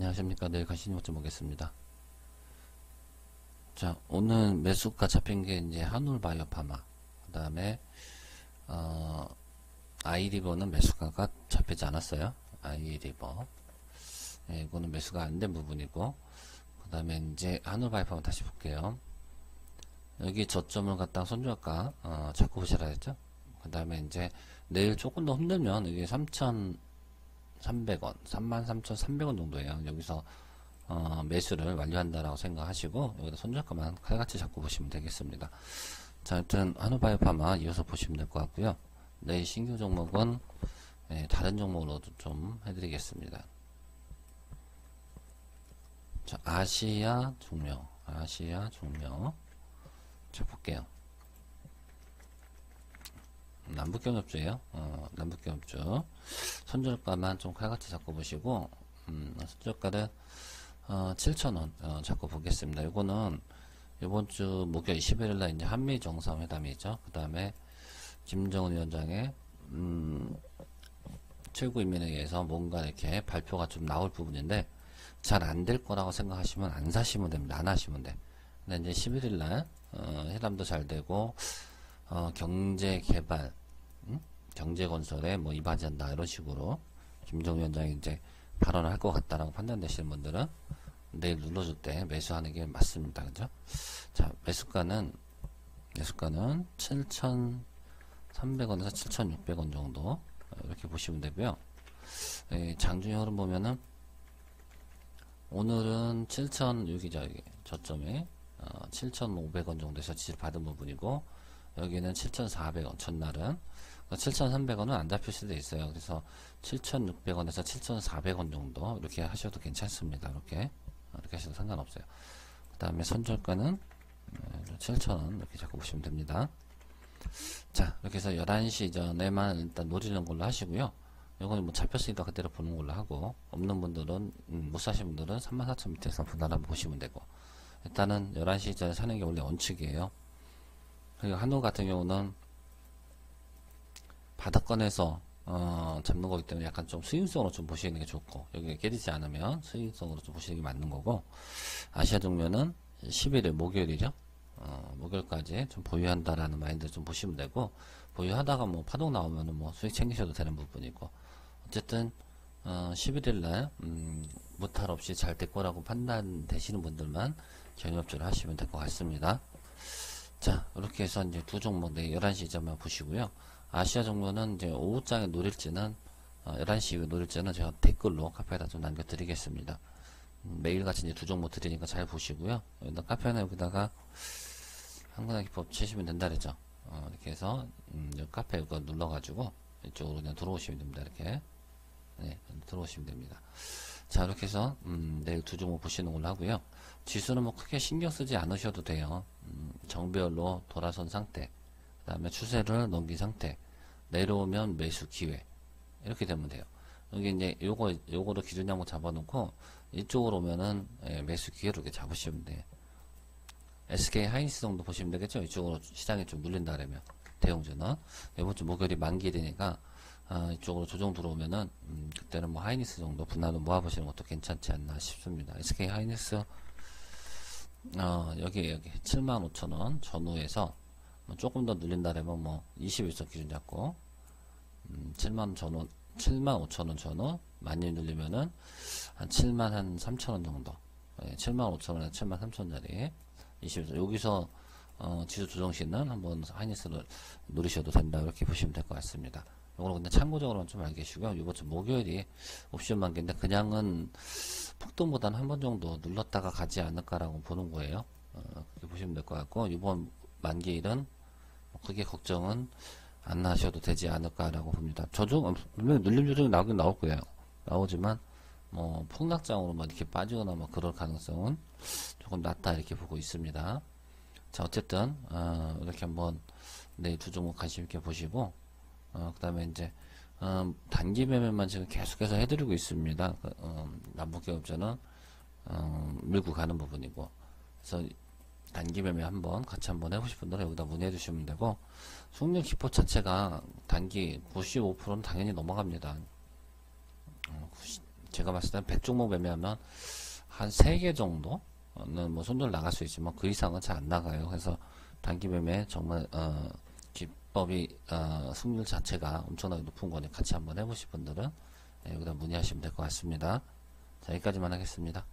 안녕하십니까. 내일 가시는 것 좀 보겠습니다. 자, 오늘 매수가 잡힌 게 이제 한울바이오 파마. 그 다음에, 어, 아이리버는 매수가가 잡히지 않았어요. 아이리버. 예, 이거는 매수가 안 된 부분이고, 그 다음에 이제 한울바이오 파마 다시 볼게요. 여기 저점을 갖다가 손절가, 어, 잡고 보시라 했죠. 그 다음에 이제 내일 조금 더 흔들면 이게 3,000, 300원, 33,300원 정도예요. 여기서 어, 매수를 완료한다라고 생각하시고 여기다 손절가만 칼같이 잡고 보시면 되겠습니다. 자, 일단 한우바이오파마 이어서 보시면 될 것 같고요. 내일 신규 종목은 네, 다른 종목으로도 좀 해드리겠습니다. 자, 아시아 종료, 아시아 종료. 자, 볼게요. 남북경협주예요. 어, 남북경협주. 손절가만 좀 칼같이 잡고 보시고 음, 손절가를 어, 7,000원 어, 잡고 보겠습니다. 이거는 이번 주 목요일 21일 날 이제 한미 정상회담이죠. 그 다음에 김정은 위원장의 음, 최고인민회의에서 뭔가 이렇게 발표가 좀 나올 부분인데 잘 안 될 거라고 생각하시면 안 사시면 됩니다. 안 하시면 돼. 근데 이제 11일 날 어, 회담도 잘 되고 어, 경제 개발 경제 건설에 뭐 이바지한다 이런 식으로 김정 위원장이 이제 발언을 할 것 같다라고 판단되시는 분들은 내일 눌러줄 때 매수하는 게 맞습니다. 그죠? 자, 매수가는 매수가는 7,300원에서 7,600원 정도 이렇게 보시면 되고요. 예, 장중의 흐름 보면은 오늘은 7,006이죠. 여기 저점에 어, 7,500원 정도에서 지지를 받은 부분이고 여기는 7,400원 첫날은 7,300원은 안 잡힐 수도 있어요. 그래서 7,600원에서 7,400원 정도 이렇게 하셔도 괜찮습니다. 이렇게 이렇게 하셔도 상관없어요. 그 다음에 손절가는 7,000원 이렇게 잡고 보시면 됩니다. 자 이렇게 해서 11시 전에만 일단 노리는 걸로 하시고요. 이거는 뭐 잡혔으니까 그대로 보는 걸로 하고 없는 분들은 음, 못 사신 분들은 34,000 밑에서 분할 한번 보시면 되고 일단은 11시 전에 사는 게 원래 원칙이에요. 그리고 한우 같은 경우는 바닥권에서 어, 잡는 거기 때문에 약간 좀 스윙성으로 좀 보시는 게 좋고 여기 깨지지 않으면 스윙성으로 좀 보시는 게 맞는 거고 아시아 종료는 11일 목요일이죠 어, 목요일까지 좀 보유한다라는 마인드를 좀 보시면 되고 보유하다가 뭐 파동 나오면은 뭐 수익 챙기셔도 되는 부분이고 어쨌든 어, 11일날 음, 무탈 없이 잘 될 거라고 판단되시는 분들만 경협주를 하시면 될 것 같습니다. 자 이렇게 해서 이제 두 종목 내 11시 이점만 보시고요. 아시아 정도는 이제 오후장에 노릴지는 어, 11시 이후에 노릴지는 제가 댓글로 카페에다 좀 남겨드리겠습니다. 음, 매일같이 이제 두 종목 드리니까 잘 보시고요. 여기다 카페나 여기다가 한국화 기법 치시면 된다 그랬죠. 어, 이렇게 해서 음, 카페 이거 눌러가지고 이쪽으로 그냥 들어오시면 됩니다. 이렇게 네, 들어오시면 됩니다. 자 이렇게 해서 음, 내일 두 종목 보시는 걸로 하고요. 지수는 뭐 크게 신경 쓰지 않으셔도 돼요. 음, 정별로 돌아선 상태 그 다음에 추세를 넘긴 상태 내려오면 매수 기회 이렇게 되면 돼요. 여기 이제 요거 요거로 기준 양목 잡아놓고 이쪽으로 오면은 예, 매수 기회로 이렇게 잡으시면 돼 SK 하이닉스 정도 보시면 되겠죠? 이쪽으로 시장이 좀 눌린다 그러면 대형주는 이번 주 목요일이 만기 되니까 아, 이쪽으로 조정 들어오면은 음, 그때는 뭐 하이닉스 정도 분할로 모아보시는 것도 괜찮지 않나 싶습니다. SK 하이닉스 어, 여기 여기 75,000원 전후에서 뭐 조금 더 늘린다면 뭐 21선 기준 잡고 음, 7만 전원 7만 5천원 전후 많이 늘리면은 한 7만 한 3천원 정도. 예, 7만 5천원에 7만 3천원짜리 21선 여기서 어, 지수 조정 시는 한번 하이닉스를 누리셔도 된다. 이렇게 보시면 될 것 같습니다. 이거는 근데 참고적으로는 좀 알계시고요. 이번 주 목요일이 옵션 만기인데 그냥은 폭등보다는 한 번 정도 눌렀다가 가지 않을까라고 보는 거예요. 어, 그렇게 보시면 될 것 같고 이번 만기일은 크게 걱정은 안 하셔도 되지 않을까라고 봅니다. 조정, 분명히 눌림 조정이 나오긴 나올 거예요. 나오지만, 뭐, 폭락장으로 뭐 이렇게 빠지거나 뭐 그럴 가능성은 조금 낮다 이렇게 보고 있습니다. 자, 어쨌든, 어, 이렇게 한번 내일 두 종목 관심 있게 보시고, 어, 그 다음에 이제, 어, 단기 매매만 지금 계속해서 해드리고 있습니다. 그, 어, 남북기업자는, 어, 밀고 가는 부분이고, 그래서 단기 매매 한번 같이 한번 해보실 분들은 여기다 문의해 주시면 되고 수익률 기포 자체가 단기 95%는 당연히 넘어갑니다. 어, 제가 봤을 때는 100종목 매매하면 한 3개 정도는 뭐 손절 나갈 수 있지만 그 이상은 잘 안 나가요. 그래서 단기 매매 정말 어, 기법이 어, 승률 자체가 엄청나게 높은 거니 같이 한번 해보실 분들은 예, 여기다 문의하시면 될 것 같습니다. 자 여기까지만 하겠습니다.